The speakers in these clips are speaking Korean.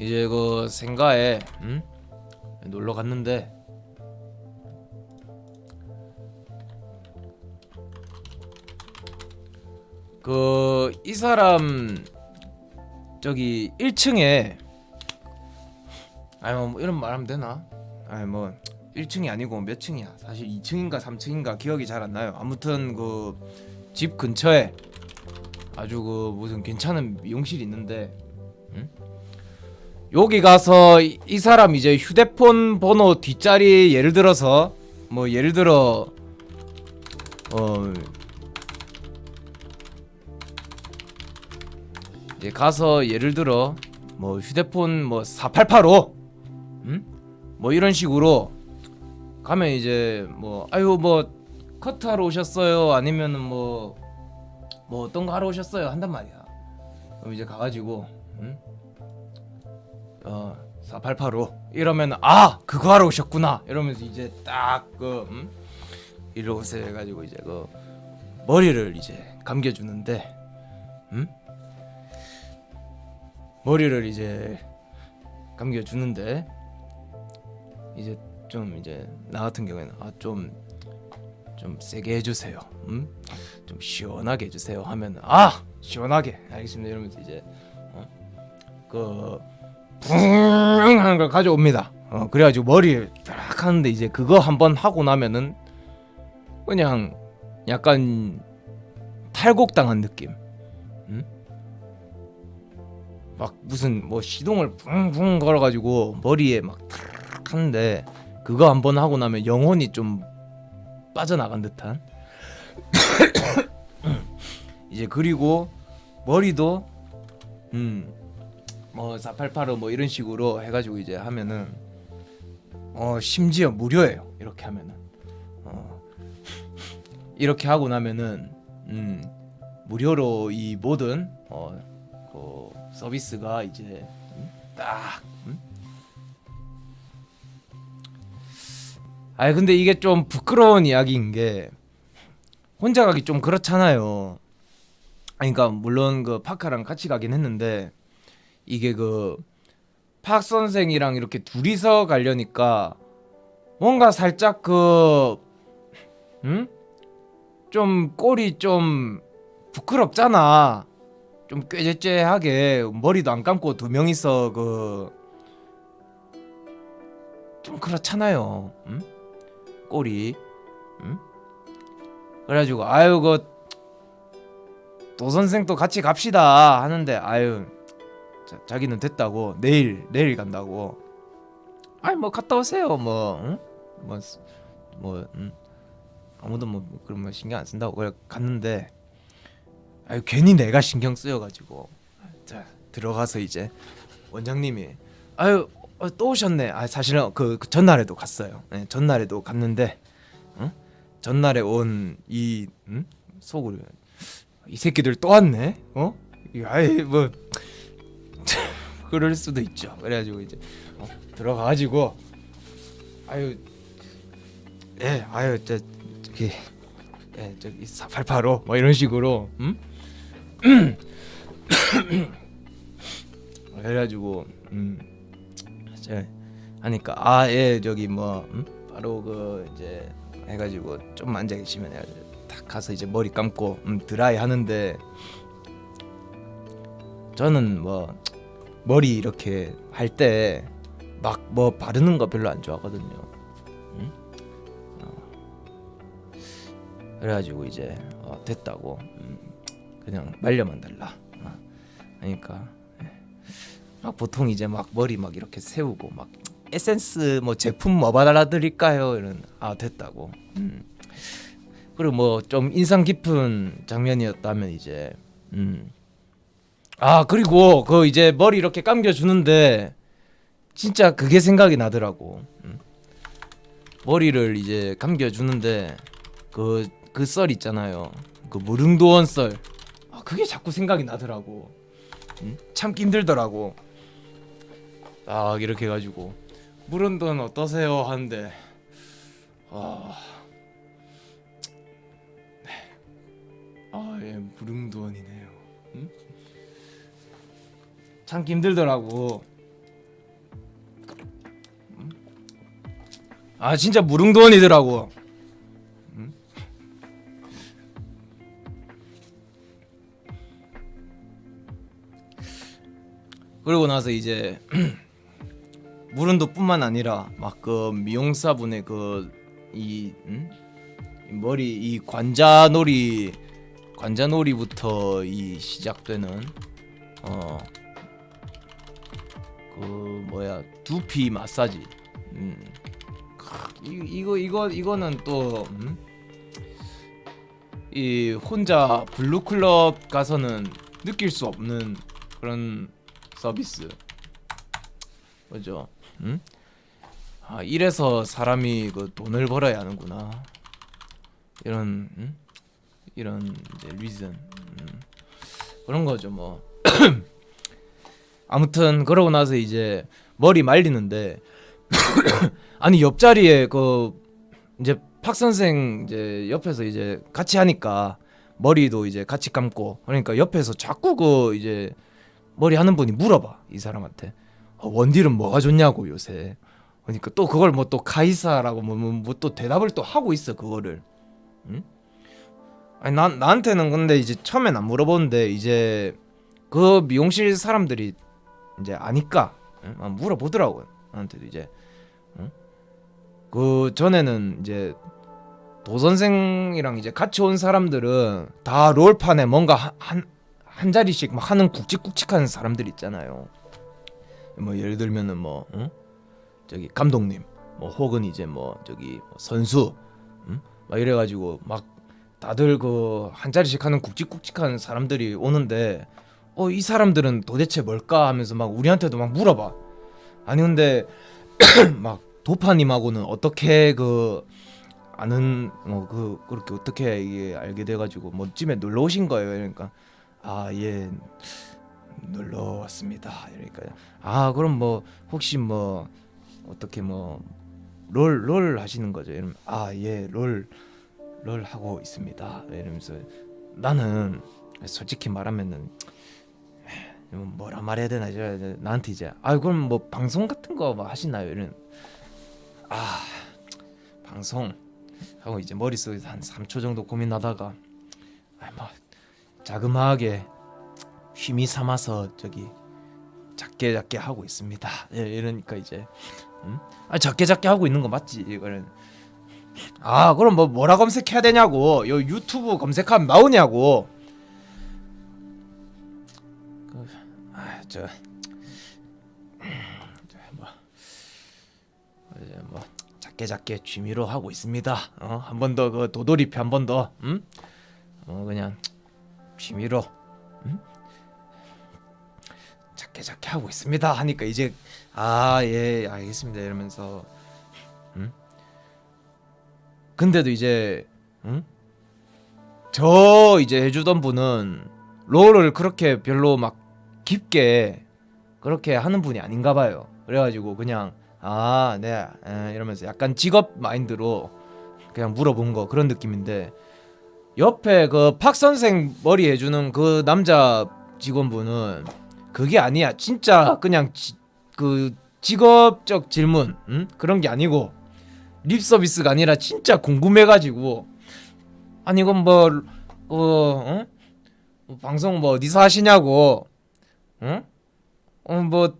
이제 그 생가에 음? 놀러 갔는데 그 이 사람 저기 1층에 아니 뭐 이런 말 하면 되나? 아니 뭐 1층이 아니고 몇 층이야? 사실 2층인가 3층인가 기억이 잘 안 나요. 아무튼 그 집 근처에 아주 그 무슨 괜찮은 미용실이 있는데 응? 여기 가서 이, 이 사람 이제 휴대폰 번호 뒷자리 예를 들어서 뭐 예를 들어 어 이제 가서 예를 들어 뭐 휴대폰 뭐 4885, 음? 뭐 이런 식으로 가면 이제 뭐 아유 뭐 커트하러 오셨어요 아니면은 뭐뭐 어떤 거 하러 오셨어요 한단 말이야. 그럼 이제 가가지고 음? 어 4885 이러면 아 그거 하러 오셨구나 이러면서 이제 딱그 음? 이리 오세요 해가지고 이제 그 머리를 이제 감겨주는데 음? 머리를 이제 감겨주는데 이제 좀 이제 나 같은 경우에는 아 좀 좀 세게 해주세요. 음? 좀 시원하게 해주세요. 하면 아 시원하게 알겠습니다. 이러면서 이제 어? 그 붕 하는 걸 가져옵니다. 어 그래가지고 머리를 딱 하는데 이제 그거 한번 하고 나면은 그냥 약간 탈곡당한 느낌. 음? 막 무슨 뭐 시동을 붕붕 걸어가지고 머리에 막 탁 하는데 그거 한번 하고 나면 영혼이 좀 빠져나간 듯한 이제 그리고 머리도 음 뭐 488로 뭐 이런 식으로 해가지고 이제 하면은 어 심지어 무료예요 이렇게 하면은 어 이렇게 하고 나면은 음 무료로 이 모든 어그 서비스가 이제 음, 딱 음? 아니 근데 이게 좀 부끄러운 이야기인 게 혼자 가기 좀 그렇잖아요. 그러니까 물론 그 파카랑 같이 가긴 했는데 이게 그 팍 선생이랑 이렇게 둘이서 가려니까 뭔가 살짝 그 음? 좀 꼴이 좀 부끄럽잖아. 좀 꾀죄죄하게 머리도 안 감고 두 명이서 그 좀 그렇잖아요. 음? 꼴이. 음? 그래가지고 아유 그 도 선생도 같이 갑시다 하는데 아유 자, 자기는 됐다고 내일 내일 간다고. 아니 뭐 갔다 오세요 뭐 응? 뭐, 뭐 음. 아무도 뭐 그런 거 신경 안 쓴다고 그래 갔는데 아유 괜히 내가 신경 쓰여가지고 자 들어가서 이제 원장님이 아유 어, 또 오셨네. 아 사실은 그, 그 전날에도 갔어요. 네, 전날에도 갔는데 응? 전날에 온이 응? 속으로 이 새끼들 또 왔네. 어? 이, 아이 뭐 그럴 수도 있죠. 그래가지고 이제 어, 들어가가지고 아유 예 아유 저 저기 예 저기 488로 뭐 이런 식으로 음? 그래가지고 음제 하니까 아 예 저기 뭐 음? 바로 그 이제 해가지고 좀 앉아 계시면 딱 가서 이제 머리 감고 음, 드라이 하는데 저는 뭐 머리 이렇게 할 때 막 뭐 바르는 거 별로 안 좋아하거든요. 음? 어. 그래가지고 이제 어, 됐다고 음, 그냥 말려만 달라. 어. 하니까 예. 막 보통 이제 막 머리 막 이렇게 세우고 막 에센스 뭐 제품 뭐 받아 드릴까요? 이런 아 됐다고. 음. 그리고 뭐 좀 인상 깊은 장면이었다면 이제 음. 아 그리고 그 이제 머리 이렇게 감겨 주는데 진짜 그게 생각이 나더라고. 음. 머리를 이제 감겨 주는데 그 그 썰 있잖아요. 그 무릉도원 썰. 아 그게 자꾸 생각이 나더라고. 음? 참기 힘들더라고. 딱 이렇게 해가지고 무릉도원 어떠세요 하는데 아. 네. 아, 예, 무릉도원이네요. 음? 참 힘들더라고. 음? 아 진짜 무릉도원이더라고. 음? 그리고 나서 이제 무릉도뿐만 아니라 막 그 미용사분의 그이 음? 머리 이 관자놀이 관자놀이부터 이 시작되는 어 그 뭐야 두피 마사지 음. 크, 이, 이거 이거 이거는 또 음? 이 혼자 블루클럽 가서는 느낄 수 없는 그런 서비스 그죠? 음? 아 이래서 사람이 그 돈을 벌어야 하는구나 이런 음? 이런 이제 리즌 음. 그런 거죠 뭐 아무튼 그러고 나서 이제 머리 말리는데 아니 옆자리에 그 이제 박 선생 이제 옆에서 이제 같이 하니까 머리도 이제 같이 감고 그러니까 옆에서 자꾸 그 이제 머리 하는 분이 물어봐 이 사람한테. 어, 원딜은 뭐가 좋냐고 요새. 그러니까 또 그걸 뭐 또 카이사라고 뭐또 대답을 또 하고 있어 그거를. 응? 아니 난 나한테는 근데 이제 처음엔 안 물어보는데 이제 그 미용실 사람들이 이제 아니까 응? 아, 물어보더라고요 나한테도 이제 응? 그 전에는 이제 도 선생이랑 이제 같이 온 사람들은 다 롤판에 뭔가 한, 한, 한 자리씩 막 하는 굵직굵직한 사람들 있잖아요. 뭐 예를 들면은 뭐 응? 저기 감독님 뭐 혹은 이제 뭐 저기 뭐 선수 응? 막 이래가지고 막 다들 그 한 자리씩 하는 굵직굵직한 사람들이 오는데 어 이 사람들은 도대체 뭘까 하면서 막 우리한테도 막 물어봐. 아니 근데 막 도파님하고는 어떻게 그 아는 뭐 그 그렇게 어떻게 이게 알게 돼가지고 뭐 집에 놀러 오신 거예요. 그러니까 아 예 놀러 왔습니다. 이러니까 아 그럼 뭐 혹시 뭐 어떻게 뭐 롤 롤 하시는 거죠? 이러면 아 예 롤 롤 하고 있습니다. 이러면서 나는 솔직히 말하면은 뭐라 말해야 되나 이제 나한테 이제 아 그럼 뭐 방송 같은 거뭐 하시나요? 이런 아 방송 하고 이제 머릿속에서 한 3초 정도 고민하다가 아뭐 자그마하게 힘이 삼아서 저기 작게 작게 하고 있습니다. 예, 이러니까 이제 음? 아 작게 작게 하고 있는 거 맞지? 이거는 아 그럼 뭐 뭐라 검색해야 되냐고 요 유튜브 검색하면 나오냐고 저 뭐 이제 뭐 작게 작게 취미로 하고 있습니다. 어, 한 번 더 그 도돌이표 한 번 더, 음? 어 그냥 취미로, 음? 작게 작게 하고 있습니다. 하니까 이제 아 예 알겠습니다 이러면서, 음? 근데도 이제, 음? 저 이제 해주던 분은 롤을 그렇게 별로 막 깊게 그렇게 하는 분이 아닌가 봐요. 그래가지고 그냥 아, 네. 에, 이러면서 약간 직업 마인드로 그냥 물어본 거 그런 느낌인데 옆에 그 박 선생 머리 해주는 그 남자 직원분은 그게 아니야. 진짜 그냥 지, 그 직업적 질문 응? 그런 게 아니고 립 서비스가 아니라 진짜 궁금해가지고 아니 이건 뭐 어, 어? 방송 뭐 어디서 하시냐고 응? 어 뭐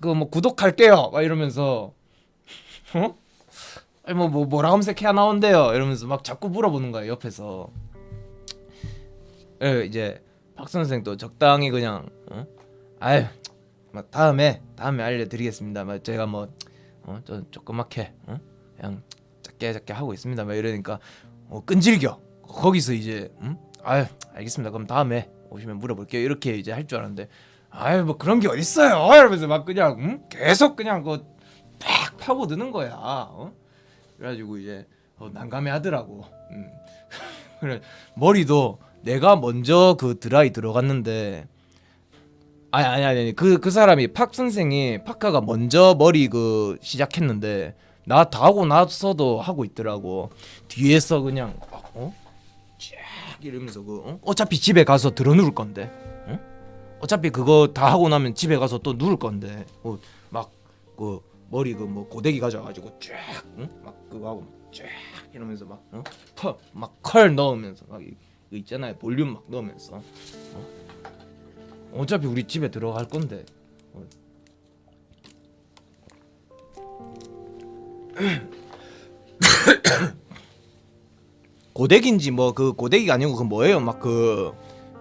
그 뭐 구독할게요 막 이러면서 어? 아니 뭐, 뭐 뭐라 검색해야 나온대요 이러면서 막 자꾸 물어보는 거야 옆에서 예 이제 박 선생도 적당히 그냥 어? 아유 막 다음에 다음에 알려드리겠습니다 막 제가 뭐어저 조그맣게 어? 그냥 작게 작게 하고 있습니다 막 이러니까 어 끈질겨 거기서 이제 음? 아유 알겠습니다 그럼 다음에 오시면 물어볼게요 이렇게 이제 할 줄 알았는데 아유 뭐 그런 게 어딨어요 이러면서 막 그냥 음? 계속 그냥 그팍 파고드는 거야 어? 그래가지고 이제 어, 난감해 하더라고 음. 그래 머리도 내가 먼저 그 드라이 들어갔는데 아니 아니 아니 그그 사람이 팍 선생이 파카가 먼저 머리 그 시작했는데 나 다 하고 나서도 하고 있더라고 뒤에서 그냥 어? 쫙 이러면서 그 어? 어차피 집에 가서 들어 누울 건데 어? 어차피 그거 다 하고 나면 집에 가서 또 누울 건데 어, 막그 머리 그 뭐 고데기 가져가지고 쫙, 응? 막 그거 하고 쫙 이러면서 막, 어? 넣으면서 막 이- 있잖아요 볼륨 막 넣으면서. 어? 어차피 우리 집에 들어갈 건데. 어. 고데기인지 뭐 그 고데기가 아니고 그 뭐예요? 막 그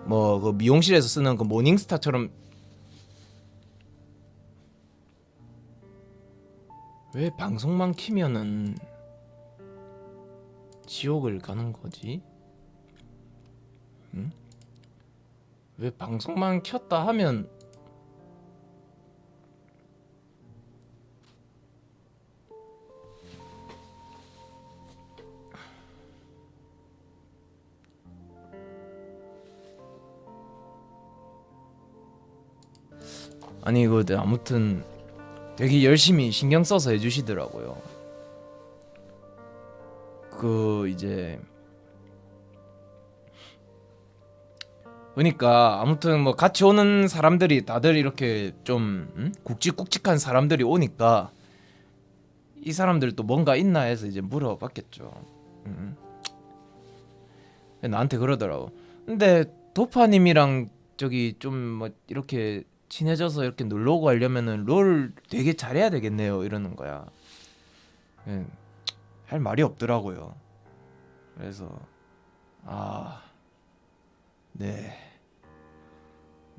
뭐 그 미용실에서 쓰는 그 모닝스타처럼 왜 방송만 키면은 지옥을 가는 거지? 응? 왜 방송만 켰다 하면 아니 이거 네, 아무튼 되게 열심히 신경 써서 해주시더라고요. 그 이제 그러니까 아무튼 뭐 같이 오는 사람들이 다들 이렇게 좀 음? 굵직굵직한 사람들이 오니까 이 사람들도 뭔가 있나 해서 이제 물어봤겠죠. 음. 나한테 그러더라고. 근데 도파님이랑 저기 좀 뭐 이렇게 친해져서 이렇게 놀러 오고 하려면은 롤 되게 잘해야 되겠네요 이러는 거야. 예, 할 말이 없더라고요. 그래서 아, 네,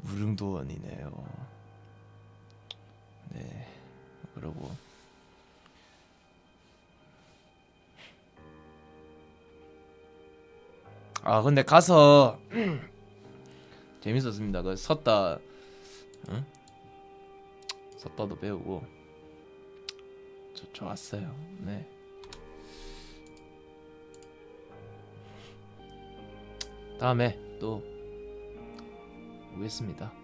무릉도원이네요. 네, 그러고 아 근데 가서 재밌었습니다. 그 섰다, 응? 섰다도 배우고 저 좋았어요. 네. 다음에 또 오겠습니다.